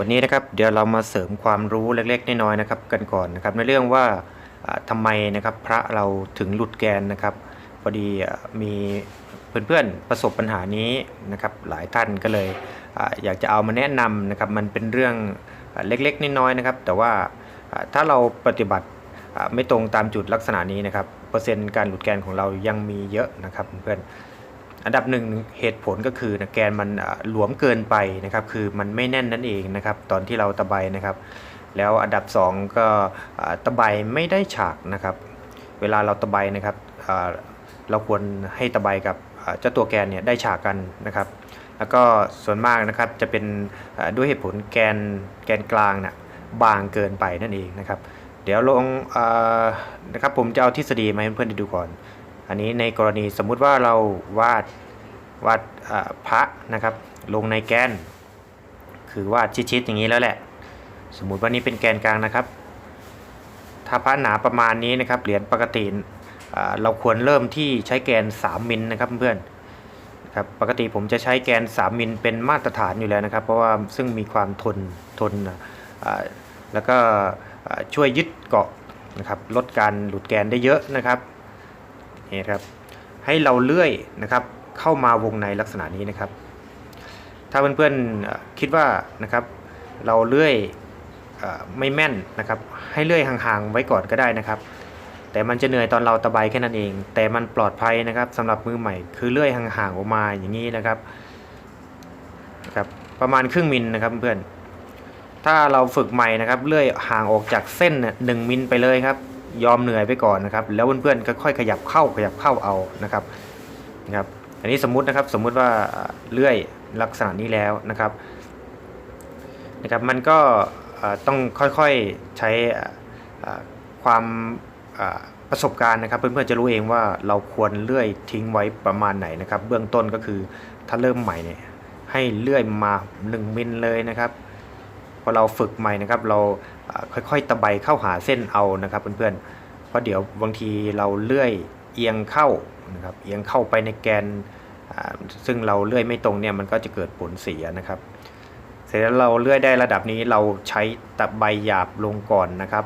วันนี้นะครับเดี๋ยวเรามาเสริมความรู้เล็กๆน้อยๆนะครับกันก่อนนะครับในเรื่องว่าอ่าทำไมนะครับพระเราถึงหลุดแกนนะครับพอดีมีเพื่อนๆประสบปัญหานี้นะครับหลายท่านก็เลยอยากจะเอามาแนะนำนะครับมันเป็นเรื่องเล็กๆน้อยๆนะครับ แต่ว่าถ้าเราปฏิบัติไม่ตรงตามจุดลักษณะนี้นะครับเปอร์เซ็นต์การหลุดแกนของเรายังมีเยอะนะครับเพื่อน อันดับหนึ่งเหตุผลก็คือนะแกนมันหลวมเกินไปนะครับ คือมันไม่แน่นนั่นเองนะครับ ตอนที่เราตะไบนะครับ แล้วอันดับสองก็ตะไบไม่ได้ฉากนะครับ เวลาเราตะไบนะครับเราควรให้ตะไบกับเจ้าตัวแกนเนี่ยได้ฉากกันนะครับ แล้วก็ส่วนมากนะครับจะเป็นด้วยเหตุผลแกนแกนกลางนะ่ะบางเกินไปนั่นเองนะครับ เดี๋ยวลองอนะครับผมจะเอาทฤษฎีมาให้เพื่อนๆดูก่อน อันนี้ในกรณีสมมุติว่าเราวาดวาดพระนะครับ ลงในแกน คือวาดชิดๆอย่างนี้แล้วแหละ สมมุติว่านี้เป็นแกนกลางนะครับ ถ้าพระหนาประมาณนี้นะครับเหรียญปกติเราควรเริ่มที่ใช้แกน 3มิลนะครับเพื่อนครับปกติผมจะใช้แกน 3มิลเป็นมาตรฐานอยู่แล้วนะครับ เพราะว่าซึ่งมีความทนทนแล้วก็ช่วยยึดเกาะนะครับลดการหลุดแกนได้เยอะนะครับ นี่ครับให้เราเลื่อยนะครับเข้ามาวงในลักษณะนี้นะครับ ถ้าเพื่อนๆคิดว่านะครับเราเลื่อยอไม่แม่นนะครับให้เลื่อยห่างๆไว้ก่อนก็ได้นะครับ แต่มันจะเหนื่อยตอนเราตะไบแค่นั้นเอง แต่มันปลอดภัยนะครับสำหรับมือใหม่ คือเลื่อยห่างๆออกมาอย่างนี้นะครับนะครับประมาณครึ่งมิลนะครับเพื่อนถ้าเราฝึกใหม่นะครับเลื่อยห่างออกจากเส้นหนึ่งมิลไปเลยครับ ยอมเหนื่อยไปก่อนนะครับ แล้วเพื่อนๆก็ค่อยขยับเข้าขยับเข้าเอานะครับนะครับ อันนี้สมมุตินะครับสมมุติว่าเลื่อยลักษณะนี้แล้วนะครับนะครับ มันก็ต้องค่อยๆใช้ความประสบการณ์นะครับ เพื่อนๆจะรู้เองว่าเราควรเลื่อยทิ้งไว้ประมาณไหนนะครับ เบื้องต้นก็คือถ้าเริ่มใหม่เนี่ยให้เลื่อยมา 1 มิลเลยนะครับพอเราฝึกใหม่นะครับ เรา ค่อยๆตะไบเข้าหาเส้นเอานะครับเพื่อนๆ เพราะเดี๋ยวบางทีเราเลื่อยเอียงเข้านะครับเอียงเข้าไปในแกนซึ่งเราเลื่อยไม่ตรงเนี่ยมันก็จะเกิดผลเสียนะครับ เสร็จแล้วเราเลื่อยได้ระดับนี้เราใช้ตะไบหยาบลงก่อนนะครับ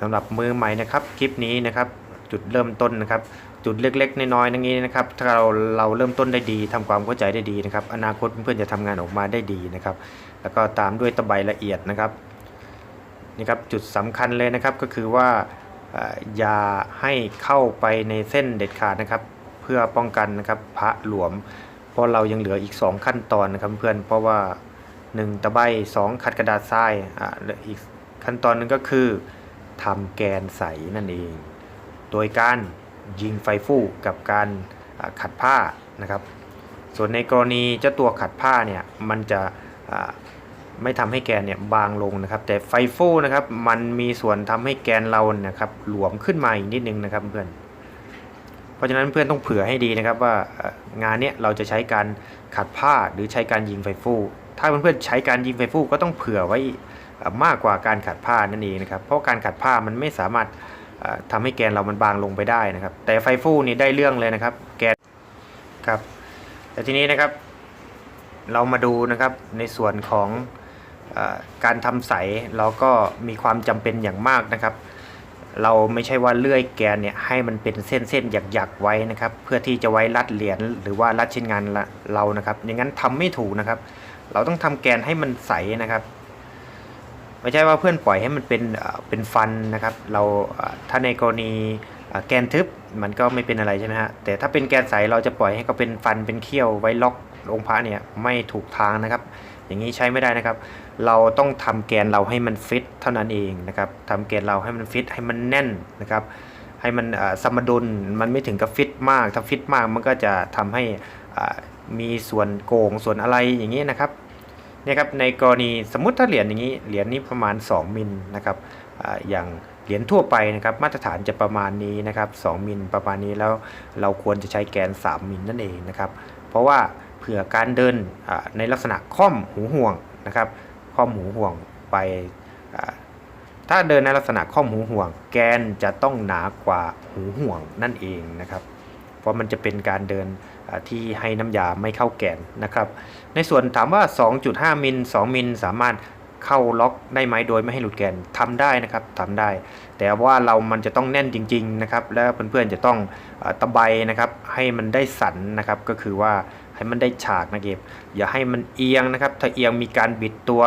สำหรับมือใหม่นะครับคลิปนี้นะครับจุดเริ่มต้นนะครับ จุดเล็กๆน้อยๆอย่างนี้นะครับ ถ้าเราเราเริ่มต้นได้ดีทำความเข้าใจได้ดีนะครับ อนาคตเพื่อนๆจะทำงานออกมาได้ดีนะครับ แล้วก็ตามด้วยตะไบละเอียดนะครับ นี่ครับจุดสำคัญเลยนะครับก็คือว่าอย่าให้เข้าไปในเส้นเด็ดขาดนะครับ เพื่อป้องกันนะครับพระหลวม เพราะเรายังเหลืออีก 2 ขั้นตอนนะครับเพื่อนเพราะว่า 1 ตะไบ2ขัดกระดาษทรายอ่าและอีกขั้นตอนหนึงก็คือทำแกนใสนั่นเอง โดยการยิงไฟฟู่กับการขัดผ้านะครับ ส่วนในกรณีเจ้าตัวขัดผ้าเนี่ยมันจะ ไม่ทำให้แกนเนี่ยบางลงนะครับ แต่ไฟฟูนะครับมันมีส่วนทำให้แกนเรานะครับหลวมขึ้นมาอีกนิดนึงนะครับเพื่อนเพราะฉะนั้นเพื่อนต้องเผื่อให้ดีนะครับว่างานเนี้ยเราจะใช้การขัดผ้าหรือใช้การยิงไฟฟูถ้าเพื่อนๆใช้การยิงไฟฟูก็ต้องเผื่อไว้มากกว่าการขัดผ้านั่นเองนะครับเพราะการขัดผ้ามันไม่สามารถเอ่อทำให้แกนเรามันบางลงไปได้นะครับ แต่ไฟฟูนี่ได้เรื่องเลยนะครับ แกนครับแต่ทีนี้นะครับเรามาดูนะครับในส่วนของ การทำใสเราก็มีความจำเป็นอย่างมากนะครับ เราไม่ใช่ว่าเลื่อยแกนเนี่ยให้มันเป็นเส้นเส้นหยักๆไว้นะครับ เพื่อที่จะไว้รัดเหรียญหรือว่ารัดชิ้นงานเรานะครับ อย่างนั้นทำไม่ถูกนะครับ เราต้องทำแกนให้มันใสนะครับไม่ใช่ว่าเพื่อนปล่อยให้มันเป็นเป็นฟันนะครับ เราถ้าในกรณีแกนทึบมันก็ไม่เป็นอะไรใช่ไหมฮะแต่ถ้าเป็นแกนใสเราจะปล่อยให้เขาเป็นฟันเป็นเขี้ยวไว้ล็อกองพระเนี่ยไม่ถูกทางนะครับ อย่างนี้ใช้ไม่ได้นะครับ เราต้องทำแกนเราให้มันฟิตเท่านั้นเองนะครับทำแกนเราให้มันฟิตให้มันแน่นนะครับให้มันสมดุลมันไม่ถึงกับฟิตมากถ้าฟิตมากมันก็จะทำให้มีส่วนโกงส่วนอะไรอย่างนี้นะครับเนี่ยครับในกรณีสมมุติถ้าเหรียญอย่างนี้เหรียญนี้ประมาณ 2 มิลนะครับออย่างเหรียญทั่วไปนะครับมาตรฐานจะประมาณนี้นะครับ2มิลประมาณนี้แล้วเราควรจะใช้แกน 3 มิลนั่นเองนะครับเพราะว่า เผื่อการเดินในลักษณะค่อมหูห่วงนะครับ ค่อมหูห่วงไป ถ้าเดินในลักษณะค่อมหูห่วง แกนจะต้องหนากว่าหูห่วงนั่นเองนะครับ เพราะมันจะเป็นการเดินที่ให้น้ำยาไม่เข้าแกนนะครับ ในส่วนถามว่า 2.5 มิล 2 มิลสามารถเข้าล็อกได้ไหมโดยไม่ให้หลุดแกนทำได้นะครับทำได้ แต่ว่าเรามันจะต้องแน่นจริง ๆนะครับ แล้วเพื่อนๆจะต้องอ่อตะไบนะครับ ให้มันได้สันนะครับ ก็คือว่า ให้มันได้ฉากนะครับอย่าให้มันเอียงนะครับ ถ้าเอียงมีการบิดตัว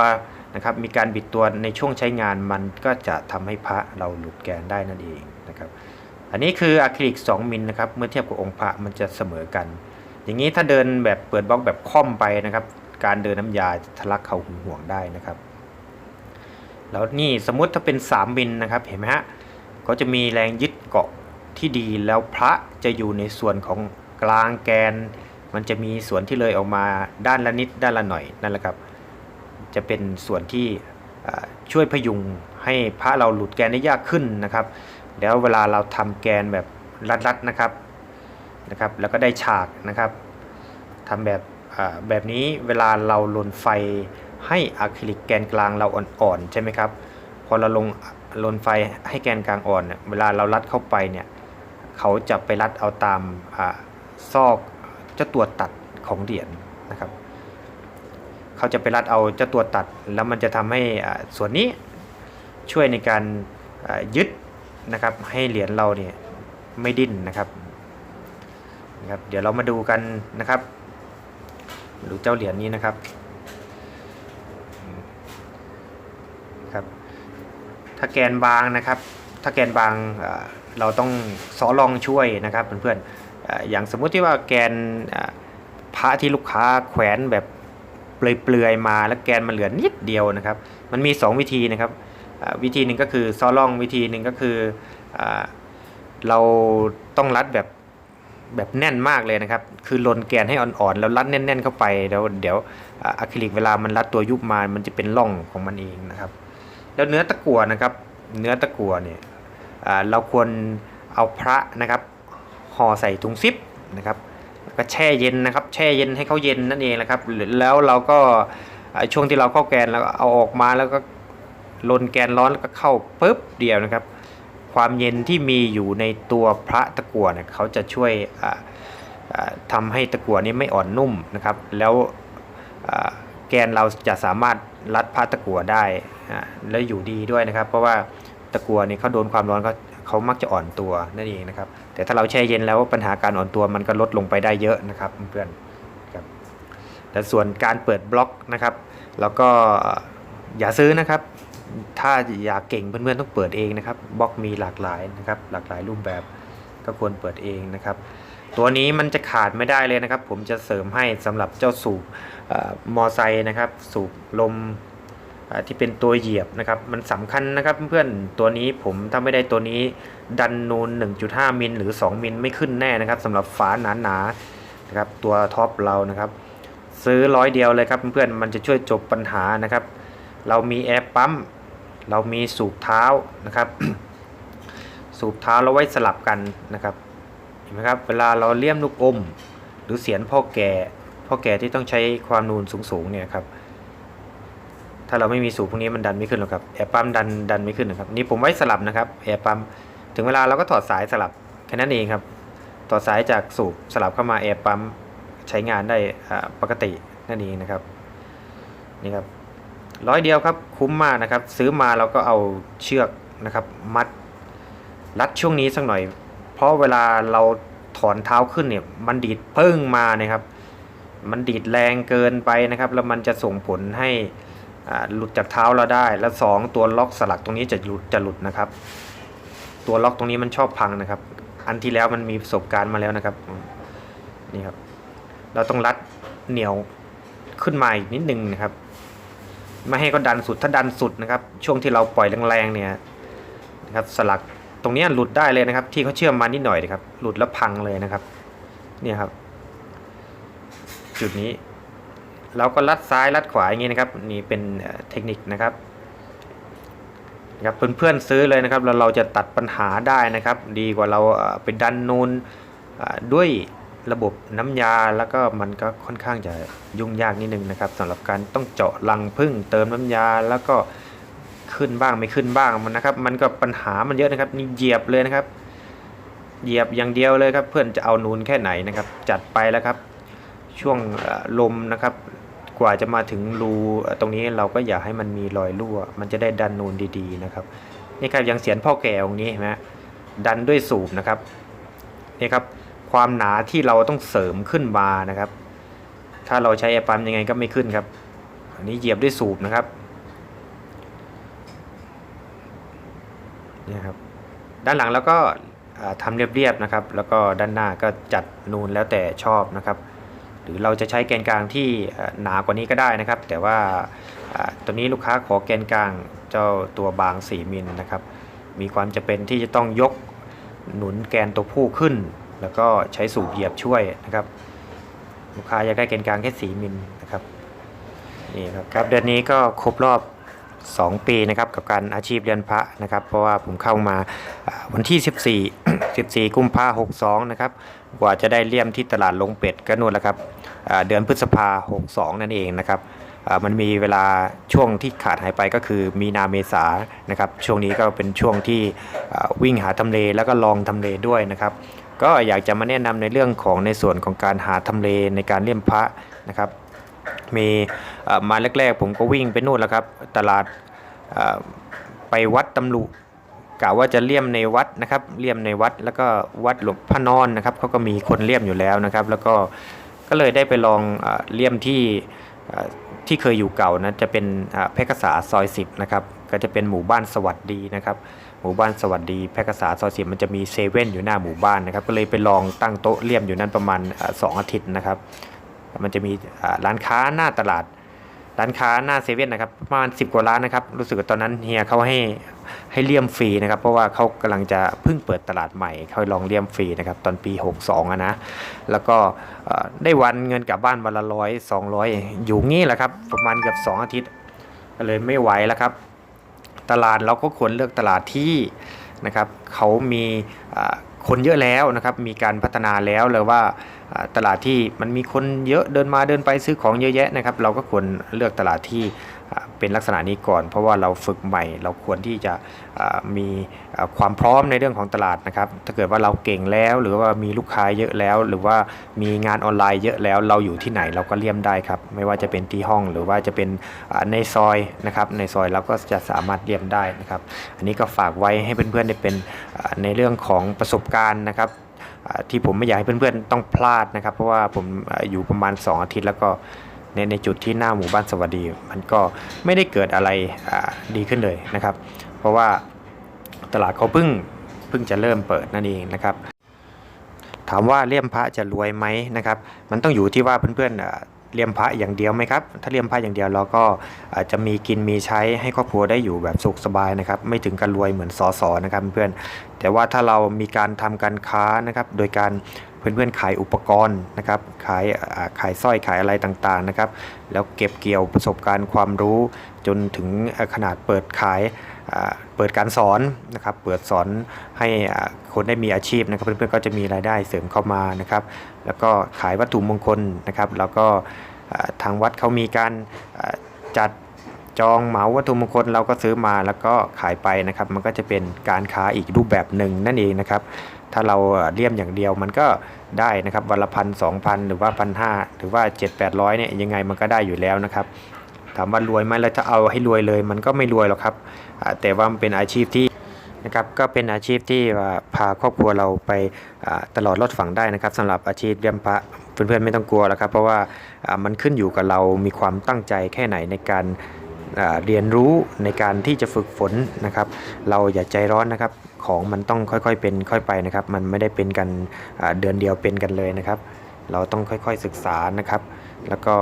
นะครับ มีการบิดตัวในช่วงใช้งานมันก็จะทำให้พระเราหลุดแกนได้นั่นเองนะครับ อันนี้คืออะคริลิก 2 มิลนะครับ เมื่อเทียบกับองค์พระมันจะเสมอกัน อย่างนี้ถ้าเดินแบบเปิดบล็อกแบบค่อมไปนะครับ การเดินน้ำยาทะลักเข้าหูห่วงได้นะครับแล้วนี่สมมุติถ้าเป็น 3 มิลนะครับเห็นไหมฮะก็จะมีแรงยึดเกาะที่ดีแล้วพระจะอยู่ในส่วนของกลางแกน มันจะมีส่วนที่เลยออกมาด้านละนิดด้านละหน่อยนั่นแหละครับ จะเป็นส่วนที่ช่วยพยุงให้พระเราหลุดแกนได้ยากขึ้นนะครับ แล้วเวลาเราทำแกนแบบรัดๆนะครับนะครับ แล้วก็ได้ฉากนะครับทำแบบแบบนี้เวลาเราลนไฟให้อะคริลิกแกนกลางเราอ่อนๆใช่ไหมครับพอเราลงลนไฟให้แกนกลางอ่อนเนี่ยเวลาเรารัดเข้าไปเนี่ยเขาจะไปรัดเอาตามอซอก เจ้าตัวตัดของเหรียญนะครับ เขาจะไปรัดเอาเจ้าตัวตัด แล้วมันจะทำให้ส่วนนี้ช่วยในการยึดนะครับ ให้เหรียญเราเนี่ยไม่ดิ้นนะครับนะครับ เดี๋ยวเรามาดูกันนะครับดูเจ้าเหรียญนี้นะครับครับ ถ้าแกนบางนะครับ ถ้าแกนบางเราต้องซอลองช่วยนะครับเพื่อนๆ อย่างสมมุติที่ว่าแกนพระที่ลูกค้าแขวนแบบเปลือยๆมาแล้วแกนมันเหลือนิดเดียวนะครับ มันมี 2 วิธีนะครับวิธีหนึ่งก็คือซอลองวิธีหนึ่งก็คือเอ่อเราต้องรัดแบบแบบแน่นมากเลยนะครับ คือลนแกนให้อ่อนๆ แล้วรัดแน่น ๆ เข้าไปแล้วเดี๋ยวอะคริลิกเวลามันรัดตัวยุบมามันจะเป็นร่องของมันเองนะครับ แล้วเนื้อตะกั่วนะครับ เนื้อตะกั่วเนี่ยเราควรเอาพระนะครับ ห่อใส่ถุงซิปนะครับแล้วก็แช่เย็นนะครับ แช่เย็นให้เขาเย็นนั่นเองนะครับแล้วเราก็ช่วงที่เราเข้าแกนแล้วเอาออกมาแล้วก็ลนแกนร้อนแล้วก็เข้าปุ๊บเดียวนะครับ ความเย็นที่มีอยู่ในตัวพระตะกั่วเนี่ยเขาจะช่วยอ่าอ่าทำให้ตะกั่วนี้ไม่อ่อนนุ่มนะครับ แล้วแกนเราจะสามารถรัดพระตะกั่วได้แล้วอยู่ดีด้วยนะครับ เพราะว่าตะกั่วนี่เขาโดนความร้อนก็เขามักจะอ่อนตัวนั่นเองนะครับ แต่ถ้าเราแช่เย็นแล้วปัญหาการอ่อนตัวมันก็ลดลงไปได้เยอะนะครับเพื่อนๆครับแต่ส่วนการเปิดบล็อกนะครับ แล้วก็อย่าซื้อนะครับ ถ้าอยากเก่งเพื่อนๆต้องเปิดเองนะครับบล็อกมีหลากหลายนะครับ หลากหลายรูปแบบก็ควรเปิดเองนะครับ ตัวนี้มันจะขาดไม่ได้เลยนะครับ ผมจะเสริมให้สำหรับเจ้าสูบมอไซค์นะครับ สูบลม ที่เป็นตัวเหยียบนะครับ มันสำคัญนะครับเพื่อนๆตัวนี้ผมถ้าไม่ได้ตัวนี้ดันนูน 1.5 มิลหรือ 2 มิลไม่ขึ้นแน่นะครับสำหรับฝาหนาๆนะครับตัวท็อปเรานะครับ ซื้อร้อยเดียวเลยครับเพื่อนๆมันจะช่วยจบปัญหานะครับ เรามีแอร์ปั๊มเรามีสูบเท้านะครับ สูบเท้าเราไว้สลับกันนะครับเห็นไหมครับเวลาเราเลี่ยมลูกอม หรือเสียนพ่อแก่พ่อแก่ที่ต้องใช้ความนูนสูงๆเนี่ยครับ ถ้าเราไม่มีสูบพวกนี้มันดันไม่ขึ้นหรอกครับแอร์ปั๊มดันดันไม่ขึ้นนะครับนี่ผมไว้สลับนะครับแอร์ปั๊มถึงเวลาเราก็ถอดสายสลับแค่นั้นเองครับถอสายจากสูบสลับเข้ามาแอร์ปั๊มใช้งานได้อ่าปกตินั่นเองนะครับนี่ครับร้อยเดียวครับคุ้มมากนะครับ ซื้อมาเราก็เอาเชือกนะครับมัดรัดช่วงนี้สักหน่อย เพราะเวลาเราถอนเท้าขึ้นเนี่ยมันดีดเพิ่งมานะครับ มันดีดแรงเกินไปนะครับ แล้วมันจะส่งผลให้ หลุดจากเท้าเราได้ แล้วสองตัวล็อกสลักตรงนี้จะหลุดจะหลุดนะครับ ตัวล็อกตรงนี้มันชอบพังนะครับ อันที่แล้วมันมีประสบการณ์มาแล้วนะครับนี่ครับ เราต้องรัดเหนียวขึ้นมาอีกนิดนึงนะครับ ไม่ให้เขาดันสุดถ้าดันสุดนะครับ ช่วงที่เราปล่อยแรงๆเนี่ยนะครับสลักตรงนี้หลุดได้เลยนะครับ ที่เขาเชื่อมมานิดหน่อยนะครับ หลุดแล้วพังเลยนะครับ เนี่ยครับ จุดนี้ เราก็ลัดซ้ายลัดขวาอย่างนี้นะครับนี่เป็นเทคนิคนะครับนะครับเพื่อนๆซื้อเลยนะครับแล้วเราจะตัดปัญหาได้นะครับ ดีกว่าเราไปดันนูนด้วยระบบน้ำยาแล้วก็มันก็ค่อนข้างจะยุ่งยากนิดนึงนะครับสำหรับการต้องเจาะรังพึ่งเติมน้ำยาแล้วก็ขึ้นบ้างไม่ขึ้นบ้างมันนะครับ มันก็ปัญหามันเยอะนะครับนี่เหยียบเลยนะครับ เหยียบอย่างเดียวเลยครับ เพื่อนจะเอานูนแค่ไหนนะครับ จัดไปแล้วครับ ช่วงลมนะครับ กว่าจะมาถึงรูตรงนี้เราก็อย่าให้มันมีรอยรั่ว มันจะได้ดันนูนดีๆนะครับนี่ครับย่างเสียนพ่อแก่องนี้เห็นไหมดันด้วยสูบนะครับนี่ครับความหนาที่เราต้องเสริมขึ้นมานะครับ ถ้าเราใช้แอร์ปั๊มยังไงก็ไม่ขึ้นครับ อันนี้เหยียบด้วยสูบนะครับนี่ครับด้านหลังแล้วก็อ่าทำเรียบๆนะครับ แล้วก็ด้านหน้าก็จัดนูนแล้วแต่ชอบนะครับ หรือเราจะใช้แกนกลางที่หนากว่านี้ก็ได้นะครับ แต่ว่าตัวนี้ลูกค้าขอแกนกลางเจ้าตัวบาง 4มิลนะครับ มีความจะเป็นที่จะต้องยกหนุนแกนตัวผู้ขึ้น แล้วก็ใช้สูบเหยียบช่วยนะครับ ลูกค้าอยากได้แกนกลางแค่ 4มิลนะครับนี่ครับครับเดือนนี้ก็ครบรอบ 2 ปีนะครับกับการอาชีพเรียนพระนะครับ เพราะว่าผมเข้ามาวันที่ 14 14 กุมภา62 นะครับ กว่าจะได้เลี่ยมที่ตลาดลงเป็ดก็นู่นแหละครับ เดือนพฤษภา62นั่นเองนะครับมันมีเวลาช่วงที่ขาดหายไปก็คือมีนาเมษานะครับช่วงนี้ก็เป็นช่วงที่วิ่งหาทำเลแล้วก็ลองทำเลด้วยนะครับ ก็อยากจะมาแนะนำในเรื่องของในส่วนของการหาทำเลในการเลี่ยมพระนะครับ มีมาแรกๆ ผมก็วิ่งไปนู่นแล้วครับ ตลาดไปวัดตำลุกะว่าจะเลี่ยมในวัดนะครับเลี่ยมในวัดแล้วก็วัดหลวงพ่อนอนนะครับเขาก็มีคนเลี่ยมอยู่แล้วนะครับ แล้วก็ ก็เลยได้ไปลองเอเลี่ยมที่ที่เคยอยู่เก่านะจะเป็นแพร่กษาซอย10นะครับก็จะเป็นหมู่บ้านสวัสดีนะครับหมู่บ้านสวัสดีแพร่กษาซอยสิบมันจะมีเซเว่นอยู่หน้าหมู่บ้านนะครับก็เลยไปลองตั้งโต๊ะเลี่ยมอยู่นั่นประมาณอ่าสองอาทิตย์นะครับ มันจะมีร้านค้าหน้าตลาด ร้านค้าหน้าเซเว่นนะครับประมาณ 10 กว่าร้านนะครับ รู้สึกว่าตอนนั้นเฮียเขาให้ให้เลี่ยมฟรีนะครับ เพราะว่าเขากำลังจะเพิ่งเปิดตลาดใหม่เขาลองเลี่ยมฟรีนะครับ ตอนปี 62อะนะ แล้วก็ได้วันเงินกลับบ้านวันละร้อยสองร้อยอยู่งี้แหละครับ ประมาณเกือบ2 อาทิตย์ก็เลยไม่ไหวแล้วครับ ตลาดเราก็ควรเลือกตลาดที่นะครับเขามีอ่า คนเยอะแล้วนะครับ มีการพัฒนาแล้วเลยว่าตลาดที่มันมีคนเยอะเดินมาเดินไปซื้อของเยอะแยะนะครับ เราก็ควรเลือกตลาดที่ เป็นลักษณะนี้ก่อน เพราะว่าเราฝึกใหม่ เราควรที่จะมีความพร้อมในเรื่องของตลาดนะครับ ถ้าเกิดว่าเราเก่งแล้วหรือว่ามีลูกค้าเยอะแล้ว หรือว่ามีงานออนไลน์เยอะแล้วเราอยู่ที่ไหนเราก็เลี่ยมได้ครับ ไม่ว่าจะเป็นที่ห้องหรือว่าจะเป็นในซอยนะครับในซอยเราก็จะสามารถเลี่ยมได้นะครับ อันนี้ก็ฝากไว้ให้เพื่อนๆได้เป็นในเรื่องของประสบการณ์นะครับที่ผมไม่อยากให้เพื่อนๆต้องพลาดนะครับ เพราะว่าผมอ่าอยู่ประมาณ 2 อาทิตย์แล้วก็ ในในจุดที่หน้าหมู่บ้านสวัสดี มันก็ไม่ได้เกิดอะไรดีขึ้นเลยนะครับ เพราะว่าตลาดเขาเพิ่งเพิ่งจะเริ่มเปิดนั่นเองนะครับถามว่าเลี่ยมพระจะรวยไหมนะครับ มันต้องอยู่ที่ว่าเพื่อนๆเลี่ยมพระอย่างเดียวไหมครับ ถ้าเลี่ยมพระอย่างเดียวเราก็อาจจะมีกินมีใช้ให้ครอบครัวได้อยู่แบบสุขสบายนะครับ ไม่ถึงกับรวยเหมือนสอสอนะครับเพื่อนแต่ว่าถ้าเรามีการทำการค้านะครับ โดยการ เพื่อนๆขายอุปกรณ์นะครับขายขายสร้อยขายอะไรต่างๆนะครับ แล้วเก็บเกี่ยวประสบการณ์ความรู้จนถึงขนาดเปิดขายเปิดการสอนนะครับเปิดสอนให้คนได้มีอาชีพนะครับเพื่อนๆก็จะมีรายได้เสริมเข้ามานะครับ แล้วก็ขายวัตถุมงคลนะครับ แล้วก็ทางวัดเขามีการจัดจองเหมาวัตถุมงคลเราก็ซื้อมาแล้วก็ขายไปนะครับ มันก็จะเป็นการค้าอีกรูปแบบหนึ่งนั่นเองนะครับ ถ้าเราเลี่ยมอย่างเดียวมันก็ได้นะครับวันละพันสองพันหรือว่าพันห้าหรือว่าเจ็ดแปดร้อยเนี่ยยังไงมันก็ได้อยู่แล้วนะครับถามว่ารวยไหมแล้วจะเอาให้รวยเลย มันก็ไม่รวยหรอกครับ แต่ว่ามันเป็นอาชีพที่นะครับก็เป็นอาชีพที่พาครอบครัวเราไปตลอดรอดฝั่งได้นะครับสำหรับอาชีพเลี้ยงพระเพื่อนๆไม่ต้องกลัวแล้วครับ เพราะว่ามันขึ้นอยู่กับเรามีความตั้งใจแค่ไหนในการเรียนรู้ในการที่จะฝึกฝนนะครับ เราอย่าใจร้อนนะครับ ของมันต้องค่อยๆเป็นค่อยไปนะครับ มันไม่ได้เป็นกันเดือนเดียวเป็นกันเลยนะครับ เราต้องค่อยๆศึกษานะครับ แล้วก็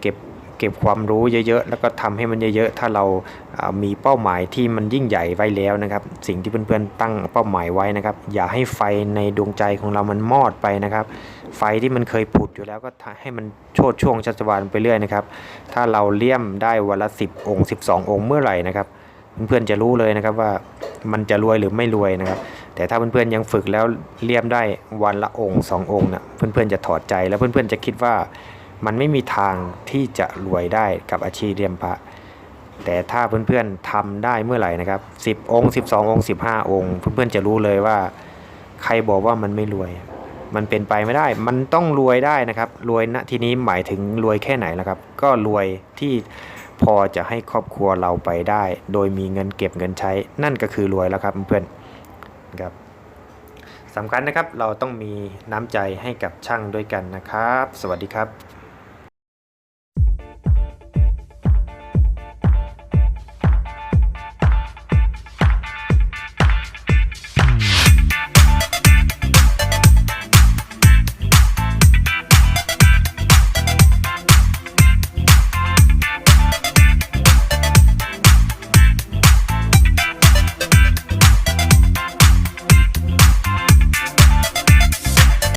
เก็บเก็บความรู้เยอะๆ แล้วก็ทำให้มันเยอะๆ ถ้าเราอ่ามีเป้าหมายที่มันยิ่งใหญ่ไว้แล้วนะครับ สิ่งที่เพื่อนๆตั้งเป้าหมายไว้นะครับ อย่าให้ไฟในดวงใจของเรามันมอดไปนะครับ ไฟที่มันเคยผุดอยู่แล้วก็ให้มันโชดช่วงชัชวานไปเรื่อยนะครับ ถ้าเราเลี่ยมได้วันละ10 องค์ 12 องค์เมื่อไหร่นะครับ เพื่อนๆจะรู้เลยนะครับว่ามันจะรวยหรือไม่รวยนะครับ แต่ถ้าเพื่อนๆยังฝึกแล้วเลี่ยมได้วันละองค์สององค์นะเพื่อนๆจะถอดใจแล้วเพื่อนๆจะคิดว่ามันไม่มีทางที่จะรวยได้กับอาชีพเลี่ยมพระแต่ถ้าเพื่อนๆทำได้เมื่อไหร่นะครับ10 องค์ 12 องค์ 15 องค์ เพื่อนๆจะรู้เลยว่า ใครบอกว่ามันไม่รวย มันเป็นไปไม่ได้ มันต้องรวยได้นะครับ รวยณที่นี้หมายถึงรวยแค่ไหนล่ะครับ ก็รวยที่ พอจะให้ครอบครัวเราไปได้ โดยมีเงินเก็บเงินใช้ นั่นก็คือรวยแล้วครับเพื่อนๆครับสำคัญนะครับเราต้องมีน้ำใจให้กับช่างด้วยกันนะครับ สวัสดีครับ